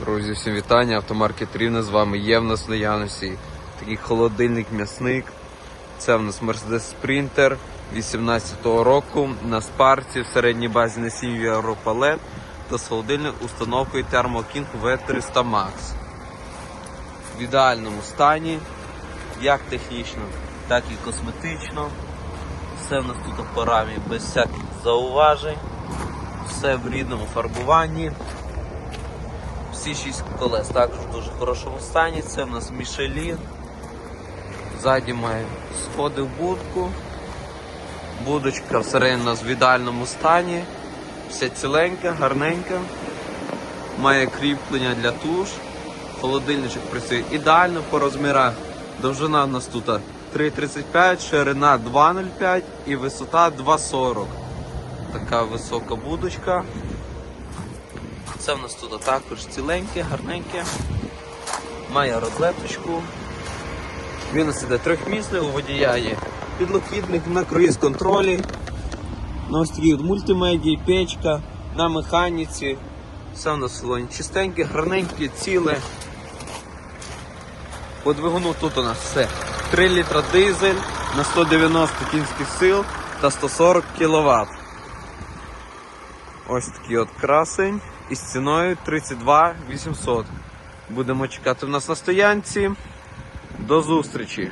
Друзі, всім вітання. Автомаркет Рівне з вами є в нас в наявності такий холодильник м'ясник. Це в нас Mercedes Sprinter 18-го року на спарці в середній базі на 7 Європалет та з холодильною установкою Thermo King V300 Max. В ідеальному стані, як технічно, так і косметично. Все в нас тут в парамі без всяких зауважень. Все в рідному фарбуванні. Всі шість колес також в дуже хорошому стані. Це в нас Мішелін. Ззаді має сходи в будку. Будочка всередині у нас в ідеальному стані. Вся ціленька, гарненька. Має кріплення для туш. Холодильничок працює ідеально по розмірах. Довжина у нас тут 3,35, ширина 2,05 і висота 2,40. Така висока будочка. Це в нас тут також ціленьке, гарненьке. Має розеточку. Він нас іде трьохмісний, у водія є підлокітник на круїз контролі. На ось такій от мультимедії, печка, на механіці. Все в нас салоні чистеньке, гарненьке, ціле. По двигуну тут у нас все. 3 літра дизель на 190 кінських сил та 140 кВт. Ось такий от красень із ціною 32 800. Будемо чекати в нас на стоянці. До зустрічі!